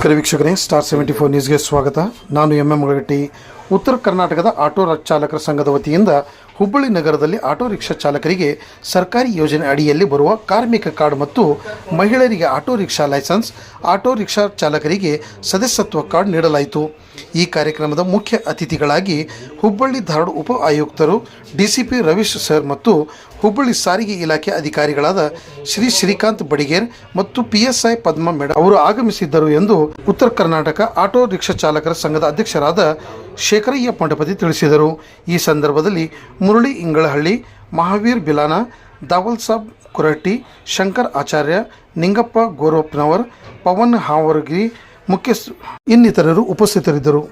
ನಮಸ್ಕಾರ ವೀಕ್ಷಕರೇ star seventy four ನ್ಯೂಸ್ಗೆ ಸ್ವಾಗತ. ನಾನು ಎಂ ಎಂ ಮುಳಗಟ್ಟಿ. ಉತ್ತರ ಕರ್ನಾಟಕದ ಆಟೋ ಚಾಲಕರ ಸಂಘದ ವತಿಯಿಂದ ಹುಬ್ಬಳ್ಳಿ ನಗರದಲ್ಲಿ ಆಟೋ ರಿಕ್ಷಾ ಚಾಲಕರಿಗೆ ಸರ್ಕಾರಿ ಯೋಜನೆ ಅಡಿಯಲ್ಲಿ ಬರುವ ಕಾರ್ಮಿಕ ಕಾರ್ಡ್ ಮತ್ತು ಮಹಿಳೆಯರಿಗೆ auto rickshaw license, auto rickshaw ಚಾಲಕರಿಗೆ ಸದಸ್ಯತ್ವ ಕಾರ್ಡ್ ನೀಡಲಾಯಿತು. ಈ ಕಾರ್ಯಕ್ರಮದ ಮುಖ್ಯ ಅತಿಥಿಗಳಾಗಿ ಹುಬ್ಬಳ್ಳಿ ಧಾರವಾಡ ಉಪ ಆಯುಕ್ತರು ಡಿಸಿಪಿ ರವೀಶ್ ಸರ್ ಮತ್ತು ಹುಬ್ಬಳ್ಳಿ ಸಾರಿಗೆ ಇಲಾಖೆ ಅಧಿಕಾರಿಗಳಾದ ಶ್ರೀ ಶ್ರೀಕಾಂತ್ ಬಡಿಗೇರ್ ಮತ್ತು ಪಿಎಸ್ಐ ಪದ್ಮ ಮೇಡ ಅವರು ಆಗಮಿಸಿದ್ದರು ಎಂದು ಉತ್ತರ ಕರ್ನಾಟಕ ಆಟೋ ರಿಕ್ಷಾ ಚಾಲಕರ ಸಂಘದ ಅಧ್ಯಕ್ಷರಾದ ಶೇಖರಯ್ಯ ಪಂಡಪತಿ ತಿಳಿಸಿದರು. ಈ ಸಂದರ್ಭದಲ್ಲಿ ಮುರಳಿ ಇಂಗಳಹಳ್ಳಿ, ಮಹಾವೀರ್ ಬಿಲಾನ, ದಾವಲ್ ಸಾಬ್ ಕುರಟ್ಟಿ, ಶಂಕರ್ ಆಚಾರ್ಯ, ನಿಂಗಪ್ಪ ಗೋರಪ್ಪನವರ್, ಪವನ್ ಹಾವರ್ಗಿ ಮುಖ್ಯಸ್ ಇನ್ನಿತರರು ಉಪಸ್ಥಿತರಿದ್ದರು.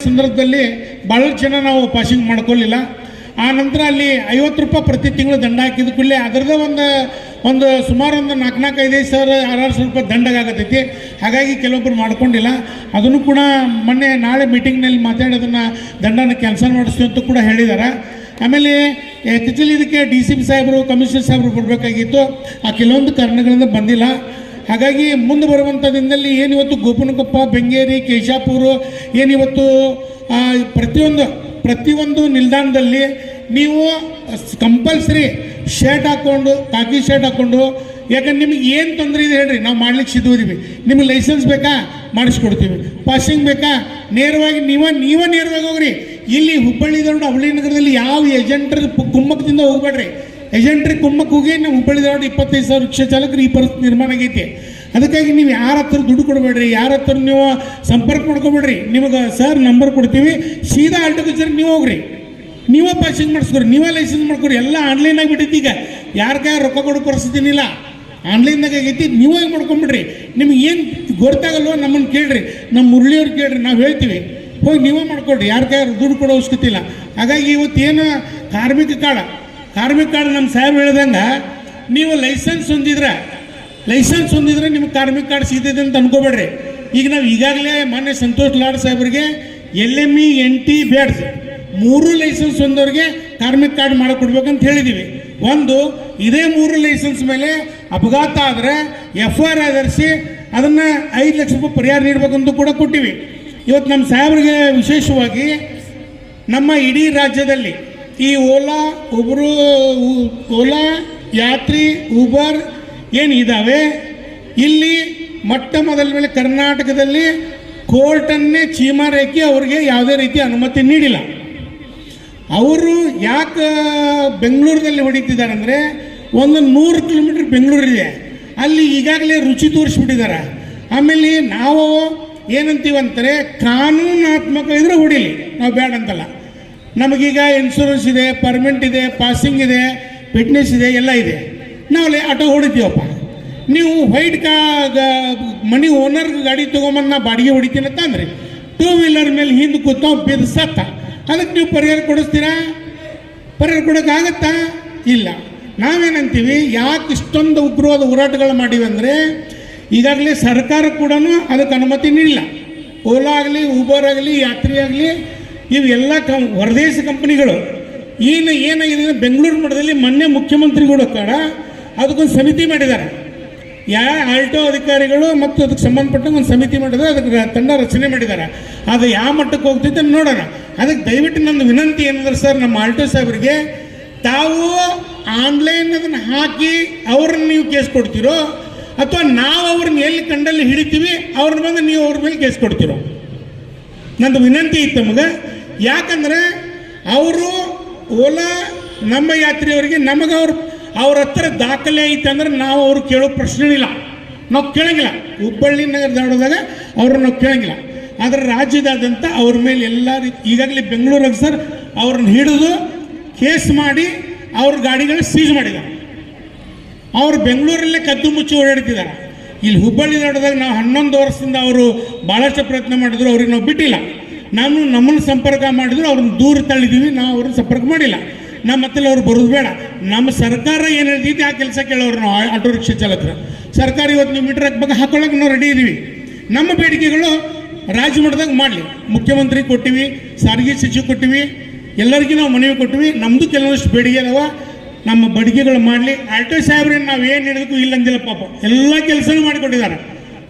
ಸಂದರ್ಭದಲ್ಲಿ ಭಾಳಷ್ಟು ಜನ ನಾವು ಪಾಸಿಂಗ್ ಮಾಡ್ಕೊಳ್ಳಿಲ್ಲ. ಆ ನಂತರ ಅಲ್ಲಿ ಐವತ್ತು ರೂಪಾಯಿ ಪ್ರತಿ ತಿಂಗಳು ದಂಡ ಹಾಕಿದ ಕೂಡಲೇ ಅದರದ್ದೇ ಒಂದು ಒಂದು ಸುಮಾರು ಒಂದು ನಾಲ್ಕು ನಾಲ್ಕು ಐದೈದು ಸಾವಿರ ಆರಾರು ಸಾವಿರ ರೂಪಾಯಿ ದಂಡಗಾಗತೈತಿ ಹಾಗಾಗಿ ಕೆಲವೊಬ್ಬರು ಮಾಡ್ಕೊಂಡಿಲ್ಲ. ಅದನ್ನು ಕೂಡ ಮೊನ್ನೆ ನಾಳೆ ಮೀಟಿಂಗ್ನಲ್ಲಿ ಮಾತಾಡಿ ಅದನ್ನು ದಂಡನ ಕ್ಯಾನ್ಸಲ್ ಮಾಡಿಸ್ತೀವಿ ಅಂತ ಕೂಡ ಹೇಳಿದ್ದಾರೆ ಆಮೇಲೆ ಆ್ಯಕ್ಚುಲಿ ಇದಕ್ಕೆ ಡಿ ಸಿ ಪಿ ಸಾಹೇಬರು, ಕಮಿಷನರ್ ಸಾಹೇಬರು ಬರಬೇಕಾಗಿತ್ತು ಆ ಕೆಲವೊಂದು ಕಾರಣಗಳಿಂದ ಬಂದಿಲ್ಲ. ಹಾಗಾಗಿ ಮುಂದೆ ಬರುವಂಥ ದಿನದಲ್ಲಿ ಏನು ಇವತ್ತು ಗೋಪನಕೊಪ್ಪ, ಬೆಂಗೇರಿ, ಕೇಶಾಪುರ, ಏನಿವತ್ತು ಪ್ರತಿಯೊಂದು ಪ್ರತಿಯೊಂದು ನಿಲ್ದಾಣದಲ್ಲಿ ನೀವು ಕಂಪಲ್ಸರಿ ಶರ್ಟ್ ಹಾಕ್ಕೊಂಡು ಕಾಕಿ ಶರ್ಟ್ ಹಾಕ್ಕೊಂಡು ಯಾಕಂದ್ರೆ ನಿಮ್ಗೆ ಏನು ತೊಂದರೆ ಇದೆ ಹೇಳ್ರಿ, ನಾವು ಮಾಡ್ಲಿಕ್ಕೆ ಸಿದ್ಧವಿದ್ದೀವಿ ನಿಮಗೆ ಲೈಸೆನ್ಸ್ ಬೇಕಾ? ಮಾಡಿಸ್ಕೊಡ್ತೀವಿ. ಪಾಸಿಂಗ್ ಬೇಕಾ? ನೇರವಾಗಿ ನೀವ, ನೀವೇ ನೇರವಾಗಿ ಹೋಗ್ರಿ. ಇಲ್ಲಿ ಹುಬ್ಬಳ್ಳಿ ದೊಡ್ಡ ಹುಬ್ಬಳ್ಳಿ ನಗರದಲ್ಲಿ ಯಾವ ಏಜೆಂಟ್ರ ಕುಮ್ಮಕ್ಕದಿಂದ ಹೋಗ್ಬೇಡ್ರಿ. ಏಜೆಂಟ್ರಿಗೆ ಕುಮ್ಮಕ್ಕೆ ಹೋಗಿ, ನಾವು ಹುಬ್ಬಳ್ಳಿ ದೊಡ್ಡ ಇಪ್ಪತ್ತೈದು ಸಾವಿರ ರಿಕ್ಷಾ ಚಾಲಕರು ಈ ಪರಿಸ್ಥಿತಿ ನಿರ್ಮಾಣ ಆಗೈತಿ. ಅದಕ್ಕಾಗಿ ನೀವು ಯಾರ ಹತ್ರ ದುಡ್ಡು ಕೊಡಬೇಡ್ರಿ, ಯಾರ ಹತ್ರ ನೀವು ಸಂಪರ್ಕ ಮಾಡ್ಕೊಬೇಡ್ರಿ. ನಿಮಗೆ ಸರ್ ನಂಬರ್ ಕೊಡ್ತೀವಿ. ಸೀದಾ ಆಲ್ಟೋಕಲ್ಚರ್ಗೆ ನೀವು ಹೋಗ್ರಿ. ನೀವೇ ಪಾಸಿಂಗ್ ಮಾಡಿಸ್ಕೊರಿ ನೀವೇ ಲೈಸೆನ್ಸ್ ಮಾಡ್ಕೊರಿ ಎಲ್ಲ ಆನ್ಲೈನ್ ಆಗಿಬಿಟ್ಟೈತಿ ಈಗ. ಯಾರ ಕೈ ರೊಕ್ಕ ಕೊಡೋ ಪರಿಸ್ಥಿತಿ ಇಲ್ಲ. ಆನ್ಲೈನ್ದಾಗ ಆಗೈತಿ. ನೀವೇ ಮಾಡ್ಕೊಂಬಿಡ್ರಿ. ನಿಮ್ಗೆ ಏನು ಗೊತ್ತಾಗಲ್ವೋ ನಮ್ಮನ್ನು ಕೇಳ್ರಿ. ನಮ್ಮ ಮುರಳಿಯವ್ರು ಕೇಳ್ರಿ. ನಾವು ಹೇಳ್ತೀವಿ. ಹೋಗಿ ನೀವೇ ಮಾಡ್ಕೊಡ್ರಿ. ಯಾರ ಕೈ ದುಡ್ಡು ಕೊಡೋ ಅವಶ್ಯಕತೆ ಇಲ್ಲ. ಹಾಗಾಗಿ ಇವತ್ತೇನು ಕಾರ್ಮಿಕ ಕಾರ್ಡ್ ಕಾರ್ಮಿಕ ಕಾರ್ಡ್ ನಮ್ಮ ಸಾಹೇಬ್ ಹೇಳ್ದಂಗೆ, ನೀವು ಲೈಸೆನ್ಸ್ ಹೊಂದಿದ್ರೆ ಲೈಸೆನ್ಸ್ ಹೊಂದಿದ್ರೆ ನಿಮ್ಗೆ ಕಾರ್ಮಿಕ ಕಾರ್ಡ್ ಸಿಗ್ತೈತೆ ಅಂತ ಅನ್ಕೋಬೇಡ್ರಿ. ಈಗ ನಾವು ಈಗಾಗಲೇ ಮಾನ್ಯ ಸಂತೋಷ್ ಲಾಡ್ ಸಾಹೇಬ್ರಿಗೆ L M E N T badges ಮೂರು ಲೈಸೆನ್ಸ್ ಹೊಂದೋರಿಗೆ ಕಾರ್ಮಿಕ ಕಾರ್ಡ್ ಮಾಡಿಕೊಡ್ಬೇಕಂತ ಹೇಳಿದ್ದೀವಿ ಒಂದು, ಇದೇ ಮೂರು ಲೈಸೆನ್ಸ್ ಮೇಲೆ ಅಪಘಾತ ಆದರೆ ಎಫ್ ಐ ಆರ್ ಆಧರಿಸಿ ಅದನ್ನು ಐದು ಲಕ್ಷ ರೂಪಾಯಿ ಪರಿಹಾರ ನೀಡಬೇಕಂತ ಕೂಡ ಕೊಟ್ಟಿವಿ. ಇವತ್ತು ನಮ್ಮ ಸಾಹೇಬ್ರಿಗೆ ವಿಶೇಷವಾಗಿ ನಮ್ಮ ಇಡೀ ರಾಜ್ಯದಲ್ಲಿ ಈ ಓಲಾ ಒಬ್ಬರು ಓಲಾ, ಯಾತ್ರಿ ಊಬರ್ ಏನು ಇದ್ದಾವೆ ಇಲ್ಲಿ ಮೊಟ್ಟ ಮೊದಲ ಮೇಲೆ ಕರ್ನಾಟಕದಲ್ಲಿ ಕೋರ್ಟನ್ನೇ ಚೀಮಾರೇಕಿ ಅವರಿಗೆ ಯಾವುದೇ ರೀತಿ ಅನುಮತಿ ನೀಡಿಲ್ಲ. ಅವರು ಯಾಕೆ ಬೆಂಗಳೂರಿನಲ್ಲಿ ಹೊಡಿತಿದ್ದಾರೆ ಅಂದರೆ ಒಂದು ನೂರು ಕಿಲೋಮೀಟ್ರ್ ಬೆಂಗಳೂರಿದೆ. ಅಲ್ಲಿ ಈಗಾಗಲೇ ರುಚಿ ತೋರಿಸ್ಬಿಟ್ಟಿದ್ದಾರೆ. ಆಮೇಲೆ ನಾವು ಏನಂತೀವಂತಾರೆ ಕಾನೂನಾತ್ಮಕ ಇದ್ರೆ ಹೊಡಿಲಿ, ನಾವು ಬೇಡ ಅಂತಲ್ಲ. ನಮಗೀಗ ಇನ್ಶೂರೆನ್ಸ್ ಇದೆ ಪರ್ಮೆಂಟ್ ಇದೆ ಪಾಸಿಂಗ್ ಇದೆ ಫಿಟ್ನೆಸ್ ಇದೆ, ಎಲ್ಲ ಇದೆ. ನಾವು ಅಲ್ಲಿ ಆಟೋ ಹೊಡಿತೀವಪ್ಪ ನೀವು ವೈಟ್ ಕಾ ಮನಿ ಓನರ್ ಗಾಡಿ ತೊಗೊಂಬಂದು ನಾ ಬಾಡಿಗೆ ಹೊಡಿತೀನಿ ಅಂತ ಅಂದ್ರೆ. ಟೂ ವೀಲರ್ ಮೇಲೆ ಹಿಂದೆ ಕೂತ ಬಿದ್ದು ಸತ್ತ. ಅದಕ್ಕೆ ನೀವು ಪರಿಹಾರ ಕೊಡಿಸ್ತೀರಾ? ಪರಿಹಾರ ಕೊಡೋಕ್ಕಾಗತ್ತಾ? ಇಲ್ಲ. ನಾವೇನಂತೀವಿ? ಯಾಕೆ ಇಷ್ಟೊಂದು ಉಗ್ರವಾದ ಹೋರಾಟಗಳು ಮಾಡಿವೆ ಅಂದರೆ, ಈಗಾಗಲೇ ಸರ್ಕಾರ ಕೂಡ ಅದಕ್ಕೆ ಅನುಮತಿ ನೀಡಿಲ್ಲ. ಓಲಾ ಆಗಲಿ ಊಬರ್ ಆಗಲಿ ಯಾತ್ರಿ ಆಗಲಿ, ಇವೆಲ್ಲ ಕಂ, ಹೊರದೇಶ ಕಂಪ್ನಿಗಳು. ಏನು ಏನಾಗಿದೆ ಬೆಂಗಳೂರು ಮಠದಲ್ಲಿ ಮೊನ್ನೆ ಮುಖ್ಯಮಂತ್ರಿಗಳು ಕೂಡ ಅದಕ್ಕೊಂದು ಸಮಿತಿ ಮಾಡಿದ್ದಾರೆ. ಯಾ, ಆಲ್ಟೋ ಅಧಿಕಾರಿಗಳು ಮತ್ತು ಅದಕ್ಕೆ ಸಂಬಂಧಪಟ್ಟ ಒಂದು ಸಮಿತಿ ಮಾಡಿದ್ರೆ ಅದಕ್ಕೆ ತಂಡ ರಚನೆ ಮಾಡಿದ್ದಾರೆ. ಅದು ಯಾವ ಮಟ್ಟಕ್ಕೆ ಹೋಗ್ತೈತೆ ನೋಡೋಣ. ಅದಕ್ಕೆ ದಯವಿಟ್ಟು ನನ್ನ ವಿನಂತಿ ಏನಂದ್ರೆ ಸರ್, ನಮ್ಮ ಆಲ್ಟೋ ಸಾಹೇಬರಿಗೆ ತಾವು ಆನ್ಲೈನ್ ಅದನ್ನು ಹಾಕಿ ಅವ್ರನ್ನ ನೀವು ಕೇಸ್ ಕೊಡ್ತೀರೋ ಅಥವಾ ನಾವು ಅವ್ರನ್ನ ಎಲ್ಲಿ ಕಂಡಲ್ಲಿ ಹಿಡಿತೀವಿ, ಅವ್ರನ್ನ ಬಂದು ನೀವು ಅವ್ರ ಮೇಲೆ ಕೇಸ್ ಕೊಡ್ತೀರೋ. ನಂದು ವಿನಂತಿ ಇತ್ತು ನಮಗೆ. ಯಾಕಂದ್ರೆ ಅವರು ಓಲಾ ನಮ್ಮ ಯಾತ್ರೆಯವರಿಗೆ ನಮಗೆ ಅವ್ರು ಅವ್ರ ಹತ್ರ ದಾಖಲೆ ಐತೆ ಅಂದ್ರೆ ನಾವು ಅವ್ರು ಕೇಳೋ ಪ್ರಶ್ನೆ ಇಲ್ಲ ನಾವು ಕೇಳಂಗಿಲ್ಲ. ಹುಬ್ಬಳ್ಳಿ ನಗರ ಧಾರವಾಡದಾಗ ಅವ್ರನ್ನ ನಾವು ಕೇಳಂಗಿಲ್ಲ. ಆದ್ರೆ ರಾಜ್ಯದಾದ್ಯಂತ ಅವ್ರ ಮೇಲೆ ಎಲ್ಲ ರೀತಿ ಈಗಾಗಲೇ ಬೆಂಗಳೂರಾಗ ಸರ್ ಅವ್ರನ್ನ ಹಿಡಿದು ಕೇಸ್ ಮಾಡಿ ಅವ್ರ ಗಾಡಿಗಳನ್ನ ಸೀಜ್ ಮಾಡಿದ್ದಾರೆ. ಅವರು ಬೆಂಗಳೂರಲ್ಲೇ ಕದ್ದು ಮುಚ್ಚಿ ಓಡಾಡ್ತಿದ್ದಾರೆ. ಇಲ್ಲಿ ಹುಬ್ಬಳ್ಳಿ ಧಾರವಾಡದಾಗ ನಾವು ಹನ್ನೊಂದು ವರ್ಷದಿಂದ ಅವರು ಭಾಳಷ್ಟು ಪ್ರಯತ್ನ ಮಾಡಿದ್ರು, ಅವ್ರಿಗೆ ನಾವು ಬಿಟ್ಟಿಲ್ಲ. ನಾನು ನಮ್ಮನ್ನು ಸಂಪರ್ಕ ಮಾಡಿದ್ರು, ಅವ್ರನ್ನ ದೂರ ತಳ್ಳಿದ್ದೀವಿ ನಾವು ಅವ್ರನ್ನ ಸಂಪರ್ಕ ಮಾಡಿಲ್ಲ. ನಮ್ಮ ಹತ್ತಿರ ಅವ್ರು ಬರೋದು ಬೇಡ. ನಮ್ಮ ಸರ್ಕಾರ ಏನು ಹೇಳ್ತೈತಿ ಆ ಕೆಲಸ ಕೇಳೋರು ನಾವು ಆಟೋ ರಿಕ್ಷಾ ಚಾಲಕರು. ಸರ್ಕಾರ ಇವತ್ತು ನೀವು ಮೀಟರ್ ಹಾಕ್ಬೇಕು ಹಾಕೊಳ್ಳೋಕೆ ನಾವು ರೆಡಿ ಇದೀವಿ. ನಮ್ಮ ಬೇಡಿಕೆಗಳು ರಾಜ್ಯ ಮಟ್ಟದಾಗ ಮಾಡಲಿ. ಮುಖ್ಯಮಂತ್ರಿ ಕೊಟ್ಟಿವಿ, ಸಾರಿಗೆ ಸಚಿವ ಕೊಟ್ಟಿವಿ, ಎಲ್ಲರಿಗೂ ನಾವು ಮನವಿ ಕೊಟ್ಟಿವಿ. ನಮ್ಮದು ಕೆಲವಷ್ಟು ಬೇಡಿಕೆ ಅದಾವ. ನಮ್ಮ ಬಡಿಗೆಗಳು ಮಾಡಲಿ. ಆಲ್ಟೋ ಸಾಹೇಬ್ರನ್ನ ನಾವು ಏನು ಹೇಳಬೇಕು ಇಲ್ಲ ಅಂದಿಲ್ಲ ಪಾಪ. ಎಲ್ಲ ಕೆಲಸನೂ ಮಾಡಿಕೊಟ್ಟಿದ್ದಾರೆ.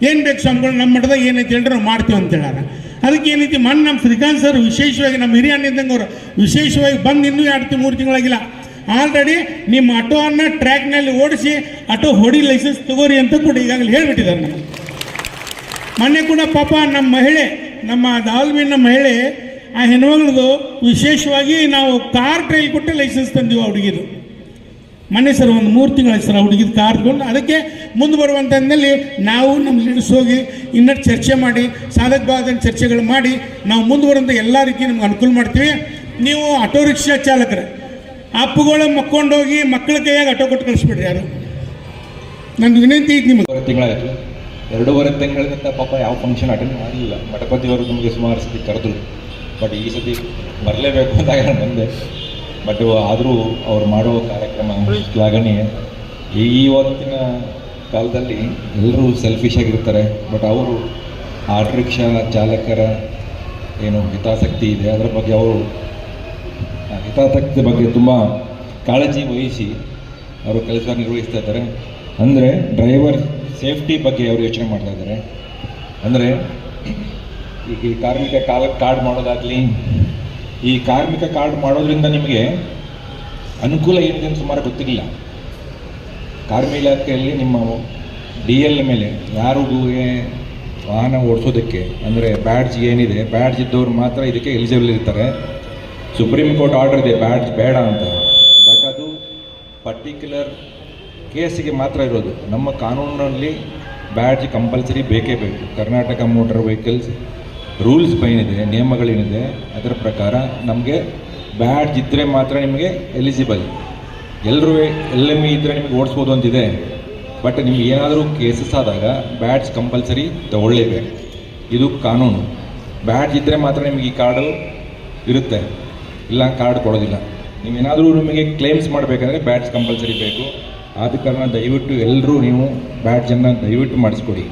ಏನು ಬೇಕು ಸ್ವಾಮಿಗಳು ನಮ್ಮ ಮಠದಾಗ ಏನೈತೆ ಹೇಳಿದ್ರೆ ನಾವು ಮಾಡ್ತೀವಿ ಅಂತ ಹೇಳಾರ ಅದಕ್ಕೆ ಏನೈತಿ ಮಣ್ಣು ನಮ್ಮ ಶ್ರೀಕಾಂತ್ ಸರ್ ವಿಶೇಷವಾಗಿ ನಮ್ಮ ಹಿರಿಯ ಅಣ್ಣಿದ್ದಂಗೆ ಅವರು ವಿಶೇಷವಾಗಿ ಬಂದು ಇನ್ನೂ ಎರಡು ಮೂರು ತಿಂಗಳಾಗಿಲ್ಲ. ಆಲ್ರೆಡಿ ನಿಮ್ಮ ಆಟೋವನ್ನು ಟ್ರ್ಯಾಕ್ನಲ್ಲಿ ಓಡಿಸಿ ಆಟೋ ಹೊಡಿ ಲೈಸೆನ್ಸ್ ತಗೋರಿ ಅಂತ ಕೂಡ ಈಗಾಗಲೇ ಹೇಳ್ಬಿಟ್ಟಿದ್ದಾರೆ ನಾನು ಮೊನ್ನೆ ಕೂಡ ಪಾಪ ನಮ್ಮ ಮಹಿಳೆ, ನಮ್ಮ ದಾಲ್ಮಿನ ಮಹಿಳೆ, ಆ ಹೆಣ್ಮಗಳದು ವಿಶೇಷವಾಗಿ ನಾವು ಕಾರ್ ಟ್ರೈಲ್ ಕೊಟ್ಟು ಲೈಸೆನ್ಸ್ ತಂದೀವಿ ಆ ಮೊನ್ನೆ ಸರ್ ಒಂದು ಮೂರು ತಿಂಗಳ ಸರ್ ಹುಡುಗಿದ ಕಾರ್ಕೊಂಡು ಅದಕ್ಕೆ ಮುಂದೆ ಬರುವಂಥದ್ದಲ್ಲಿ ನಾವು ನಮ್ಮ ಲೀಡರ್ಸ್ ಹೋಗಿ ಇನ್ನಷ್ಟು ಚರ್ಚೆ ಮಾಡಿ ಸಾಧಕ ಭಾಗದ ಚರ್ಚೆಗಳು ಮಾಡಿ ನಾವು ಮುಂದೆ ಬರುವಂಥ ಎಲ್ಲ ರೀತಿ ನಮ್ಗೆ ಅನುಕೂಲ ಮಾಡ್ತೀವಿ. ನೀವು ಆಟೋ ರಿಕ್ಷಾ ಚಾಲಕರು, ಅಪ್ಪುಗಳು ಮಕ್ಕೊಂಡೋಗಿ ಮಕ್ಕಳ ಕೈಯಾಗಿ ಆಟೋ ಕೊಟ್ಟು ಕಳಿಸ್ಬಿಡ್ರಿ ಯಾರು? ನನ್ನ ವಿನಂತಿ ಐತಿ ನಿಮಗೆ. ತಿಂಗಳಾಯಿತು. ಎರಡೂವರೆ ತಿಂಗಳಿಂದ ಪಾಪ ಯಾವ ಫಂಕ್ಷನ್ ಅಟೆಂಡ್ ಮಾಡಲಿಲ್ಲ ಮಠಪತಿಯವರು ನಮಗೆ ಸುಮಾರು ಸತಿ ಕರೆದ್ರು. ಬಟ್ ಈ ಸತಿ ಬರಲೇಬೇಕು ಅಂತ ಬಂದೆ ಬಟ್ ಆದರೂ ಅವ್ರು ಮಾಡುವ ಕಾರ್ಯಕ್ರಮ ಶ್ಲಾಘನೀಯ ಇವತ್ತಿನ ಕಾಲದಲ್ಲಿ ಎಲ್ಲರೂ ಸೆಲ್ಫಿಶ್ ಆಗಿರ್ತಾರೆ. ಬಟ್ ಅವರು ಆಟೋ ರಿಕ್ಷಾ ಚಾಲಕರ ಏನು ಹಿತಾಸಕ್ತಿ ಇದೆ. ಅದರ ಬಗ್ಗೆ ಅವರು ಹಿತಾಸಕ್ತಿ ಬಗ್ಗೆ ತುಂಬ ಕಾಳಜಿ ವಹಿಸಿ ಅವರು ಕೆಲಸ ನಿರ್ವಹಿಸ್ತಾ ಇದ್ದಾರೆ. ಅಂದರೆ ಡ್ರೈವರ್ ಸೇಫ್ಟಿ ಬಗ್ಗೆ ಅವರು ಯೋಚನೆ ಮಾಡ್ತಾ ಇದ್ದಾರೆ. ಅಂದರೆ, ಈಗ ಈ ಕಾರ್ಮಿಕ ಕಾಲಕ್ಕೆ ಕಾರ್ಡ್ ಮಾಡೋದಾಗಲಿ ಈ ಕಾರ್ಮಿಕ ಕಾರ್ಡ್ ಮಾಡೋದ್ರಿಂದ ನಿಮಗೆ ಅನುಕೂಲ ಏನಿದೆ ಅಂತ ಸುಮಾರು ಗೊತ್ತಿಲ್ಲ. ಕಾರ್ಮಿಕ ಇಲಾಖೆಯಲ್ಲಿ ನಿಮ್ಮ ಡಿ ಎಲ್ ಮೇಲೆ ಯಾರಿಗೂ ವಾಹನ ಓಡಿಸೋದಕ್ಕೆ, ಅಂದರೆ ಬ್ಯಾಡ್ಜ್ ಏನಿದೆ, ಬ್ಯಾಡ್ಜ್ ಇದ್ದವ್ರು ಮಾತ್ರ ಇದಕ್ಕೆ ಎಲಿಜಿಬಲ್ ಇರ್ತಾರೆ. ಸುಪ್ರೀಂ ಕೋರ್ಟ್ ಆರ್ಡರ್ ಇದೆ, ಬ್ಯಾಡ್ಜ್ ಬೇಡ ಅಂತ. ಬಟ್ ಅದು ಪರ್ಟಿಕ್ಯುಲರ್ ಕೇಸಿಗೆ ಮಾತ್ರ ಇರೋದು. ನಮ್ಮ ಕಾನೂನಿನಲ್ಲಿ ಬ್ಯಾಡ್ಜ್ ಕಂಪಲ್ಸರಿ ಬೇಕೇ ಬೇಕು. ಕರ್ನಾಟಕ ಮೋಟರ್ ವೆಹಿಕಲ್ಸ್ ರೂಲ್ಸ್ ಏನಿದೆ, ನಿಯಮಗಳೇನಿದೆ, ಅದರ ಪ್ರಕಾರ ನಮಗೆ ಬ್ಯಾಡ್ಜ್ ಇದ್ದರೆ ಮಾತ್ರ ನಿಮಗೆ ಎಲಿಜಿಬಲ್ ಎಲ್ಲರೂ ಎಲ್ ಎಂ ಇ ಇದ್ದರೆ ನಿಮಗೆ ಓಡಿಸ್ಬೋದು ಅಂತಿದೆ. ಬಟ್ ನಿಮ್ಗೆ ಏನಾದರೂ ಕೇಸಸ್ ಆದಾಗ ಬ್ಯಾಡ್ಜ್ ಕಂಪಲ್ಸರಿ ತಗೊಳ್ಳೇಬೇಕು. ಇದು ಕಾನೂನು. ಬ್ಯಾಡ್ಜ್ ಇದ್ದರೆ ಮಾತ್ರ ನಿಮಗೆ ಈ ಕಾರ್ಡು ಇರುತ್ತೆ. ಇಲ್ಲ ಕಾರ್ಡ್ ಕೊಡೋದಿಲ್ಲ. ನೀವೇನಾದರೂ ನಿಮಗೆ ಕ್ಲೇಮ್ಸ್ ಮಾಡಬೇಕಂದ್ರೆ ಬ್ಯಾಡ್ಜ್ ಕಂಪಲ್ಸರಿ ಬೇಕು. ಆದ ಕಾರಣ ದಯವಿಟ್ಟು ಎಲ್ಲರೂ ನೀವು ಬ್ಯಾಡ್ಜನ್ನು ದಯವಿಟ್ಟು ಮಾಡಿಸ್ಕೊಡಿ.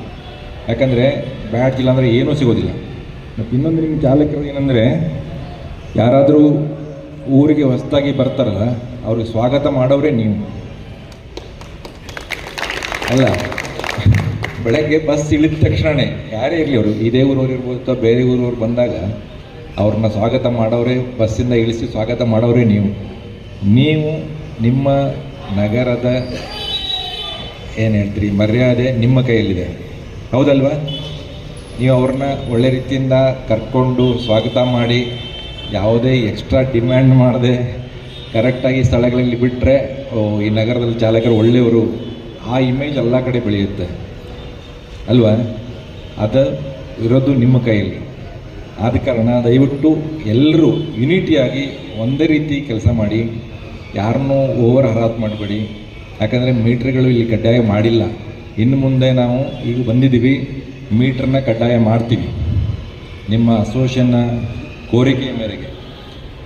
ಯಾಕಂದರೆ ಬ್ಯಾಡ್ಜ್ ಇಲ್ಲಾಂದರೆ ಏನೂ ಸಿಗೋದಿಲ್ಲ. ಮತ್ತು ಇನ್ನೊಂದು ನಿಮ್ಮ ಚಾಲಕರು ಏನಂದರೆ, ಯಾರಾದರೂ ಊರಿಗೆ ಹೊಸದಾಗಿ ಬರ್ತಾರಲ್ಲ, ಅವ್ರಿಗೆ ಸ್ವಾಗತ ಮಾಡೋರೇ ನೀವು. ಅಲ್ಲ, ಬೆಳಗ್ಗೆ ಬಸ್ ಇಳಿದ ತಕ್ಷಣವೇ ಯಾರೇ ಇರಲಿ ಅವರು, ಇದೇ ಊರವ್ರು ಇರ್ಬೋದು ಅಥವಾ ಬೇರೆ ಊರವ್ರು ಬಂದಾಗ, ಅವ್ರನ್ನ ಸ್ವಾಗತ ಮಾಡೋರೇ ಬಸ್ಸಿಂದ ಇಳಿಸಿ ಸ್ವಾಗತ ಮಾಡೋರೇ ನೀವು. ನೀವು ನಿಮ್ಮ ನಗರದ, ಏನು ಹೇಳ್ತೀರಿ, ಮರ್ಯಾದೆ ನಿಮ್ಮ ಕೈಯಲ್ಲಿದೆ. ಹೌದಲ್ವಾ? ನೀವು ಅವ್ರನ್ನ ಒಳ್ಳೆ ರೀತಿಯಿಂದ ಕರ್ಕೊಂಡು ಸ್ವಾಗತ ಮಾಡಿ, ಯಾವುದೇ ಎಕ್ಸ್ಟ್ರಾ ಡಿಮ್ಯಾಂಡ್ ಮಾಡದೆ ಕರೆಕ್ಟಾಗಿ ಸ್ಥಳಗಳಲ್ಲಿ ಬಿಟ್ಟರೆ ಈ ನಗರದಲ್ಲಿ ಚಾಲಕರು ಒಳ್ಳೆಯವರು, ಆ ಇಮೇಜ್ ಎಲ್ಲ ಕಡೆ ಬೆಳೆಯುತ್ತೆ. ಅಲ್ವಾ? ಅದು ಇರೋದು ನಿಮ್ಮ ಕೈಯಲ್ಲಿ. ಆದ ಕಾರಣ ದಯವಿಟ್ಟು ಎಲ್ಲರೂ ಯುನಿಟಿಯಾಗಿ ಒಂದೇ ರೀತಿ ಕೆಲಸ ಮಾಡಿ, ಯಾರನ್ನೂ ಓವರ್ ಹರಾತ್ ಮಾಡಬೇಡಿ. ಯಾಕಂದರೆ ಮೀಟ್ರ್ಗಳು ಇಲ್ಲಿ ಕಡ್ಡಾಯ ಮಾಡಿಲ್ಲ. ಇನ್ನು ಮುಂದೆ ನಾವು ಈಗ ಬಂದಿದ್ದೀವಿ. ಮೀಟ್ರನ್ನ ಕಡ್ಡಾಯ ಮಾಡ್ತೀವಿ. ನಿಮ್ಮ ಅಸೋಸಿಯೇಷನ್ನ ಕೋರಿಕೆಯ ಮೇರೆಗೆ.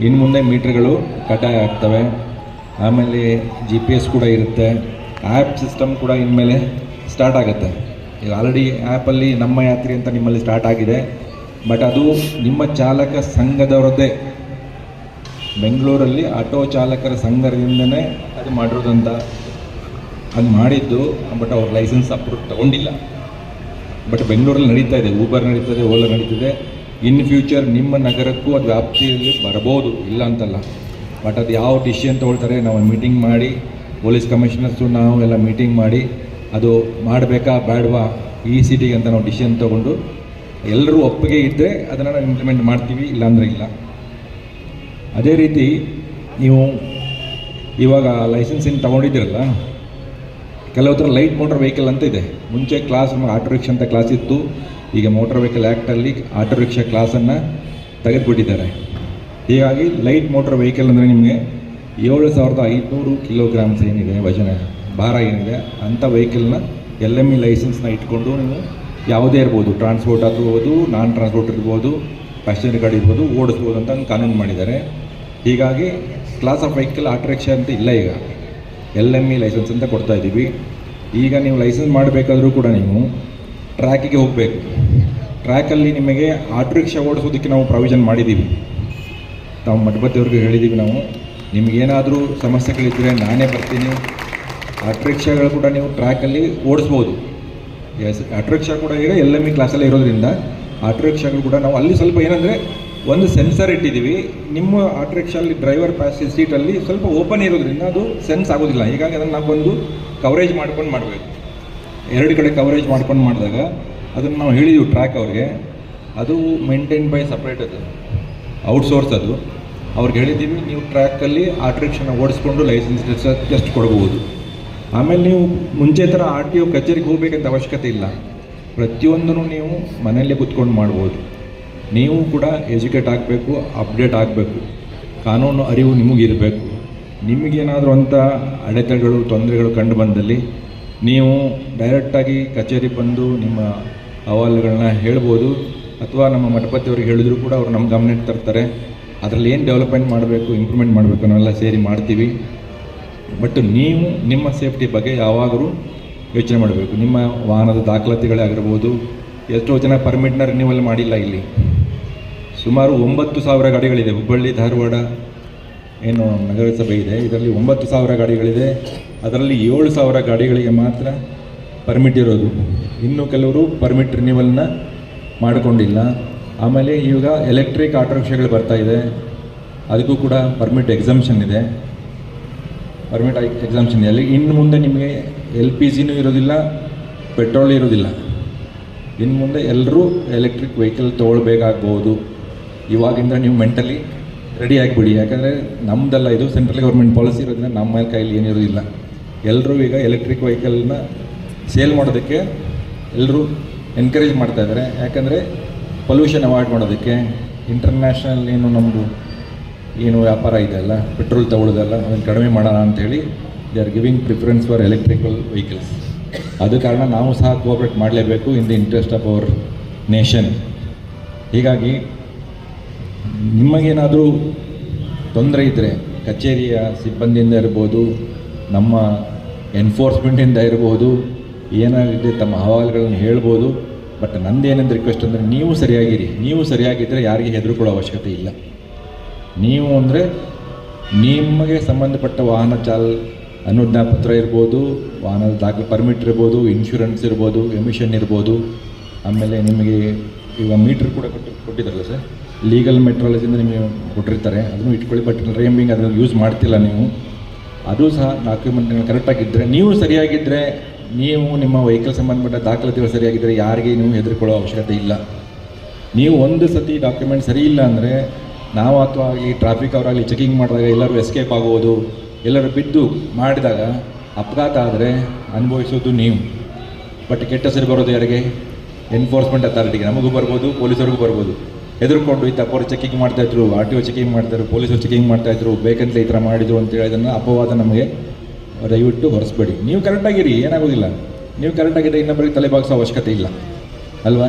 ಇನ್ನು ಮುಂದೆ ಮೀಟ್ರ್ಗಳು ಕಡ್ಡಾಯ ಆಗ್ತವೆ. ಆಮೇಲೆ ಜಿ ಪಿ ಎಸ್ ಕೂಡ ಇರುತ್ತೆ. ಆ್ಯಪ್ ಸಿಸ್ಟಮ್ ಕೂಡ ಇನ್ಮೇಲೆ ಸ್ಟಾರ್ಟ್ ಆಗುತ್ತೆ. ಈಗ ಆಲ್ರೆಡಿ ಆ್ಯಪಲ್ಲಿ ನಮ್ಮ ಯಾತ್ರೆ ಅಂತ ನಿಮ್ಮಲ್ಲಿ ಸ್ಟಾರ್ಟ್ ಆಗಿದೆ. ಬಟ್ ಅದು ನಿಮ್ಮ ಚಾಲಕ ಸಂಘದವರದ್ದೇ. ಬೆಂಗಳೂರಲ್ಲಿ ಆಟೋ ಚಾಲಕರ ಸಂಘದಿಂದನೇ ಅದು ಮಾಡಿರೋದಂತ. ಅದು ಮಾಡಿದ್ದು, ಬಟ್ ಅವ್ರ ಲೈಸೆನ್ಸ್ ಅಪ್ರೂವ್ ತಗೊಂಡಿಲ್ಲ. ಬಟ್ ಬೆಂಗಳೂರಲ್ಲಿ ನಡೀತಾ ಇದೆ ಊಬರ್ ನಡೀತದೆ ಓಲಾ ನಡೀತದೆ ಇನ್ ಫ್ಯೂಚರ್ ನಿಮ್ಮ ನಗರಕ್ಕೂ ಅದು ವ್ಯಾಪ್ತಿಯಲ್ಲಿ ಬರ್ಬೋದು ಇಲ್ಲ ಅಂತಲ್ಲ ಬಟ್ ಅದು ಯಾವ ಡಿಸಿಷನ್ ತೊಗೊಳ್ತಾರೆ ನಾವು ಮೀಟಿಂಗ್ ಮಾಡಿ ಪೊಲೀಸ್ ಕಮಿಷನರ್ಸು ನಾವು ಎಲ್ಲ ಮೀಟಿಂಗ್ ಮಾಡಿ ಅದು ಮಾಡಬೇಕಾ ಬೇಡವಾ ಈ ಸಿಟಿಗೆ ಅಂತ ನಾವು ಡಿಸಿಷನ್ ತೊಗೊಂಡು, ಎಲ್ಲರೂ ಒಪ್ಪಿಗೆ ಇದ್ದರೆ ಅದನ್ನು ನಾವು ಇಂಪ್ಲಿಮೆಂಟ್ ಮಾಡ್ತೀವಿ ಇಲ್ಲಾಂದರೆ ಇಲ್ಲ. ಅದೇ ರೀತಿ, ನೀವು ಇವಾಗ ಲೈಸೆನ್ಸ್ ಏನು ತೊಗೊಂಡಿದ್ದೀರಲ್ಲ? ಕೆಲವು ಥರ ಲೈಟ್ ಮೋಟರ್ ವೆಹಿಕಲ್ ಅಂತ ಇದೆ. ಮುಂಚೆ ಕ್ಲಾಸ್ ಆಟೋ ರಿಕ್ಷಾ ಅಂತ ಕ್ಲಾಸ್ ಇತ್ತು. ಈಗ ಮೋಟರ್ ವೆಹಿಕಲ್ ಆ್ಯಕ್ಟಲ್ಲಿ ಆಟೋ ರಿಕ್ಷಾ ಕ್ಲಾಸನ್ನು ತೆಗೆದುಬಿಟ್ಟಿದ್ದಾರೆ. ಹೀಗಾಗಿ ಲೈಟ್ ಮೋಟರ್ ವೆಹಿಕಲ್ ಅಂದರೆ ನಿಮಗೆ ಏಳು ಸಾವಿರದ ಐದುನೂರು ಕಿಲೋಗ್ರಾಮ್ಸ್ ಏನಿದೆ, ವಜನ, ಭಾರ ಏನಿದೆ ಅಂಥ ವೆಹಿಕಲ್ನ ಎಲ್ ಎಂ ಇ ಲೈಸೆನ್ಸ್ನ ಇಟ್ಕೊಂಡು ನೀವು ಯಾವುದೇ ಇರ್ಬೋದು ಟ್ರಾನ್ಸ್ಪೋರ್ಟ್ ಆಗಿರ್ಬೋದು ನಾನ್ ಟ್ರಾನ್ಸ್ಪೋರ್ಟ್ ಇರ್ಬೋದು ಪ್ಯಾಸೆಂಜರ್ ಗಾಡಿ ಇರ್ಬೋದು, ಓಡಿಸ್ಬೋದು ಅಂತ ಕಾನೂನು ಮಾಡಿದ್ದಾರೆ. ಹೀಗಾಗಿ class of vehicle auto rickshaw ಅಂತ ಇಲ್ಲ ಈಗ. ಎಲ್ ಎಂ ಇ ಲೈಸೆನ್ಸ್ ಅಂತ ಕೊಡ್ತಾ ಇದ್ದೀವಿ. ಈಗ ನೀವು ಲೈಸೆನ್ಸ್ ಮಾಡಬೇಕಾದ್ರೂ ಕೂಡ ನೀವು ಟ್ರ್ಯಾಕಿಗೆ ಹೋಗಬೇಕು. ಟ್ರ್ಯಾಕಲ್ಲಿ ನಿಮಗೆ ಆಟೋ ರಿಕ್ಷಾ ಓಡಿಸೋದಕ್ಕೆ ನಾವು ಪ್ರಾವಿಷನ್ ಮಾಡಿದ್ದೀವಿ. ನಾವು ಮಠಪತಿಯವ್ರಿಗೆ ಹೇಳಿದ್ದೀವಿ ನಾವು. ನಿಮಗೇನಾದರೂ ಸಮಸ್ಯೆಗಳಿದ್ದರೆ ನಾನೇ ಬರ್ತೀನಿ. ಆಟೋ ರಿಕ್ಷಾಗಳು ಕೂಡ ನೀವು ಟ್ರ್ಯಾಕಲ್ಲಿ ಓಡಿಸ್ಬೋದು. ಎಸ್ ಆಟೋ ರಿಕ್ಷಾ ಕೂಡ ಈಗ ಎಲ್ ಎಂ ಇ ಕ್ಲಾಸಲ್ಲೇ ಇರೋದ್ರಿಂದ ಆಟೋ ರಿಕ್ಷಾಗಳು ಕೂಡ ನಾವು ಅಲ್ಲಿ ಸ್ವಲ್ಪ ಏನಂದರೆ ಒಂದು ಸೆನ್ಸರ್ ಇಟ್ಟಿದ್ದೀವಿ. ನಿಮ್ಮ ಆಟೋ ರಿಕ್ಷಾಲ್ಲಿ ಡ್ರೈವರ್ ಪ್ಯಾಸೇಜ್ ಸೀಟಲ್ಲಿ ಸ್ವಲ್ಪ ಓಪನ್ ಇರೋದ್ರಿಂದ ಅದು ಸೆನ್ಸ್ ಆಗೋದಿಲ್ಲ. ಹೀಗಾಗಿ ಅದನ್ನು ನಾವು ಒಂದು ಕವರೇಜ್ ಮಾಡ್ಕೊಂಡು ಮಾಡಬೇಕು. ಎರಡು ಕಡೆ ಕವರೇಜ್ ಮಾಡ್ಕೊಂಡು ಮಾಡಿದಾಗ ಅದನ್ನು ನಾವು ಹೇಳಿದ್ದೀವಿ ಟ್ರ್ಯಾಕ್ ಅವ್ರಿಗೆ. ಅದು ಮೇಂಟೈನ್ ಬೈ ಸಪ್ರೇಟ್ ಅದು. ಔಟ್ಸೋರ್ಸ್ ಅದು. ಅವ್ರಿಗೆ ಹೇಳಿದ್ದೀವಿ, ನೀವು ಟ್ರ್ಯಾಕಲ್ಲಿ ಆಟೋ ರಿಕ್ಷಾನ ಓಡಿಸ್ಕೊಂಡು ಲೈಸೆನ್ಸ್ ಟೆಸ್ಟ್ ಕೊಡ್ಬೋದು. ಆಮೇಲೆ ನೀವು ಮುಂಚೆ ಥರ ಆರ್ ಟಿ ಒ ಕಚೇರಿಗೆ ಹೋಗ್ಬೇಕಂತ ಅವಶ್ಯಕತೆ ಇಲ್ಲ. ಪ್ರತಿಯೊಂದನ್ನು ನೀವು ಮನೆಯಲ್ಲೇ ಕುತ್ಕೊಂಡು ಮಾಡ್ಬೋದು. ನೀವು ಕೂಡ ಎಜುಕೇಟ್ ಆಗಬೇಕು ಅಪ್ಡೇಟ್ ಆಗಬೇಕು. ಕಾನೂನು ಅರಿವು ನಿಮಗಿರಬೇಕು ನಿಮಗೇನಾದರೂ ಅಂಥ ಅಡೆತಡೆಗಳು, ತೊಂದರೆಗಳು ಕಂಡು ಬಂದಲ್ಲಿ ನೀವು ಡೈರೆಕ್ಟಾಗಿ ಕಚೇರಿ ಬಂದು ನಿಮ್ಮ ಅಹವಾಲುಗಳನ್ನ ಹೇಳ್ಬೋದು. ಅಥವಾ ನಮ್ಮ ಮಠಪತಿಯವ್ರಿಗೆ ಹೇಳಿದ್ರು ಕೂಡ ಅವರು ನಮ್ಮ ಗಮನಕ್ಕೆ ತರ್ತಾರೆ. ಅದರಲ್ಲಿ ಏನು ಡೆವಲಪ್ಮೆಂಟ್ ಮಾಡಬೇಕು ಇಂಪ್ರೂವ್ಮೆಂಟ್ ಮಾಡಬೇಕು ನಾವೆಲ್ಲ ಸೇರಿ ಮಾಡ್ತೀವಿ. ಬಟ್ ನೀವು ನಿಮ್ಮ ಸೇಫ್ಟಿ ಬಗ್ಗೆ ಯಾವಾಗಲೂ ಯೋಚನೆ ಮಾಡಬೇಕು. ನಿಮ್ಮ ವಾಹನದ ದಾಖಲಾತಿಗಳೇ ಆಗಿರ್ಬೋದು. ಎಷ್ಟೋ ಜನ ಪರ್ಮಿಟ್ನ ರಿನ್ಯೂವಲ್ ಮಾಡಿಲ್ಲ ಇಲ್ಲಿ. ಸುಮಾರು ಒಂಬತ್ತು ಸಾವಿರ ಗಾಡಿಗಳಿದೆ. ಹುಬ್ಬಳ್ಳಿ, ಧಾರವಾಡ, ಏನು ನಗರಸಭೆ ಇದೆ. ಇದರಲ್ಲಿ ಒಂಬತ್ತು ಸಾವಿರ ಗಾಡಿಗಳಿದೆ. ಅದರಲ್ಲಿ ಏಳು ಸಾವಿರ ಗಾಡಿಗಳಿಗೆ ಮಾತ್ರ ಪರ್ಮಿಟ್ ಇರೋದು. ಇನ್ನು ಕೆಲವರು ಪರ್ಮಿಟ್ ರಿನ್ಯೂವಲ್ನ ಮಾಡಿಕೊಂಡಿಲ್ಲ. ಆಮೇಲೆ ಈಗ ಎಲೆಕ್ಟ್ರಿಕ್ ಆಟೋ ರಿಕ್ಷಾಗಳು ಬರ್ತಾ ಇದೆ. ಅದಕ್ಕೂ ಕೂಡ ಪರ್ಮಿಟ್ ಎಕ್ಸಮ್ಷನ್ ಇದೆ. ಪರ್ಮಿಟ್ ಎಕ್ಸಾಮ್ಷನ್ ಇದೆ. ಅಲ್ಲಿ ಇನ್ನು ಮುಂದೆ ನಿಮಗೆ ಎಲ್ ಪಿ ಜಿನೂ ಇರೋದಿಲ್ಲ ಪೆಟ್ರೋಲ್ ಇರೋದಿಲ್ಲ. ಇನ್ನು ಮುಂದೆ ಎಲ್ಲರೂ ಎಲೆಕ್ಟ್ರಿಕ್ ವೆಹಿಕಲ್ ತೊಗೊಳ್ಬೇಕಾಗ್ಬೋದು. ಇವಾಗಿಂದ ನೀವು ಮೆಂಟಲಿ ರೆಡಿ ಆಗಿಬಿಡಿ. ಯಾಕಂದರೆ ನಮ್ಮದಲ್ಲ ಇದು ಸೆಂಟ್ರಲ್ ಗೌರ್ಮೆಂಟ್ ಪಾಲಿಸಿ ಇರೋದ್ರಿಂದ ನಮ್ಮ ಕೈಲಿ ಏನಿರೋದಿಲ್ಲ ಎಲ್ಲರೂ ಈಗ ಎಲೆಕ್ಟ್ರಿಕ್ ವೆಹಿಕಲ್ನ ಸೇಲ್ ಮಾಡೋದಕ್ಕೆ ಎಲ್ಲರೂ ಎನ್ಕರೇಜ್ ಮಾಡ್ತಾ ಇದ್ದಾರೆ ಯಾಕಂದರೆ ಪೊಲ್ಯೂಷನ್ ಅವಾಯ್ಡ್ ಮಾಡೋದಕ್ಕೆ ಇಂಟರ್ನ್ಯಾಷನಲ್ ಏನು ನಮ್ಮದು ಏನು ವ್ಯಾಪಾರ ಇದೆ ಅಲ್ಲ ಪೆಟ್ರೋಲ್ ತಗೊಳ್ಳೋದಲ್ಲ ಅದನ್ನು ಕಡಿಮೆ ಮಾಡೋಣ ಅಂಥೇಳಿ they are giving preference for electrical vehicles ಅದು ಕಾರಣ ನಾವು ಸಹ ಕೋಆಪ್ರೇಟ್ ಮಾಡಲೇಬೇಕು in the interest of our nation ಹೀಗಾಗಿ ನಿಮಗೇನಾದರೂ ತೊಂದರೆ ಇದ್ದರೆ ಕಚೇರಿಯ ಸಿಬ್ಬಂದಿಯಿಂದ ಇರ್ಬೋದು, ನಮ್ಮ ಎನ್ಫೋರ್ಸ್ಮೆಂಟಿಂದ ಇರ್ಬೋದು, ಏನಾಗಿದೆ ತಮ್ಮ ಅಹವಾಲುಗಳನ್ನು ಹೇಳ್ಬೋದು, ಬಟ್ ನಂದೇನೆಂದು ರಿಕ್ವೆಸ್ಟ್ ಅಂದರೆ ನೀವು ಸರಿಯಾಗಿರಿ. ನೀವು ಸರಿಯಾಗಿದ್ದರೆ ಯಾರಿಗೆ ಹೆದರುಕೊಳ್ಳೋ ಅವಶ್ಯಕತೆ ಇಲ್ಲ. ನೀವು ಅಂದರೆ ನಿಮಗೆ ಸಂಬಂಧಪಟ್ಟ ವಾಹನ ಚಾಲ ಅನುಜ್ಞಾ ಪತ್ರ ಇರ್ಬೋದು, ವಾಹನದ ದಾಖಲೆ ಪರ್ಮಿಟ್ ಇರ್ಬೋದು ಇನ್ಶೂರೆನ್ಸ್ ಇರ್ಬೋದು ಎಮಿಷನ್ ಇರ್ಬೋದು, ಆಮೇಲೆ ನಿಮಗೆ ಈಗ ಮೀಟ್ರ್ ಕೂಡ ಕೊಟ್ಟು ಕೊಟ್ಟಿದ್ದಾರಲ್ಲ ಸರ್? ಲೀಗಲ್ ಮೆಟ್ರಾಲಜಿಂದ ನಿಮಗೆ ಕೊಟ್ಟಿರ್ತಾರೆ. ಅದನ್ನು ಇಟ್ಕೊಳ್ಳಿ ಬಟ್ ರೇಮಿಂಗ್ ಅದನ್ನು ಯೂಸ್ ಮಾಡ್ತಿಲ್ಲ ನೀವು. ಅದು ಸಹ ಡಾಕ್ಯುಮೆಂಟ್ಗಳು ಕರೆಕ್ಟಾಗಿದ್ದರೆ ನೀವು ಸರಿಯಾಗಿದ್ದರೆ ನೀವು ನಿಮ್ಮ ವೆಹಿಕಲ್ ಸಂಬಂಧಪಟ್ಟ ದಾಖಲಾತಿಗಳು ಸರಿಯಾಗಿದ್ದರೆ ಯಾರಿಗೆ ನೀವು ಹೆದರಿಕೊಳ್ಳೋ ಅವಶ್ಯಕತೆ ಇಲ್ಲ. ನೀವು ಒಂದು ಸತಿ ಡಾಕ್ಯುಮೆಂಟ್ ಸರಿ ಇಲ್ಲ ಅಂದರೆ, ನಾವು ಅಥವಾ ಈ ಟ್ರಾಫಿಕ್ ಅವರಾಗಲಿ ಚೆಕಿಂಗ್ ಮಾಡಿದಾಗ ಎಲ್ಲರೂ ಎಸ್ಕೇಪ್ ಆಗುವುದು ಎಲ್ಲರೂ ಬಿದ್ದು ಮಾಡಿದಾಗ ಅಪಘಾತ ಆದರೆ ಅನುಭವಿಸೋದು ನೀವು. ಬಟ್ ಕೆಟ್ಟ ಸರಿ ಬರೋದು ಯಾರಿಗೆ? ಎನ್ಫೋರ್ಸ್ಮೆಂಟ್ ಅಥಾರಿಟಿಗೆ ನಮಗೂ ಬರ್ಬೋದು, ಪೊಲೀಸರಿಗೂ ಬರ್ಬೋದು. ಹೆದರ್ಕೊಂಡು ಈ ತಪ್ಪರು ಚೆಕಿಂಗ್ ಮಾಡ್ತಾಯಿದ್ರು ಆರ್ ಟಿ ಒ ಚೆಕಿಂಗ್ ಮಾಡ್ತಾಯಿದ್ರು ಪೊಲೀಸರು ಚೆಕಿಂಗ್ ಮಾಡ್ತಾಯಿದ್ರು ಬೇಕಂತಲೇ ಈ ಥರ ಮಾಡಿದ್ರು ಅಂತೇಳಿ ಅದನ್ನು ಅಪವಾದ ನಮಗೆ ದಯವಿಟ್ಟು ಹೊರಿಸ್ಬೇಡಿ. ನೀವು ಕರೆಕ್ಟಾಗಿರಿ ಏನಾಗೋದಿಲ್ಲ. ನೀವು ಕರೆಕ್ಟಾಗಿದ್ದರೆ ಇನ್ನೊಬ್ಬರಿಗೆ ತಲೆ ಬಾಗಿಸೋ ಅವಶ್ಯಕತೆ ಇಲ್ಲ. ಅಲ್ವಾ?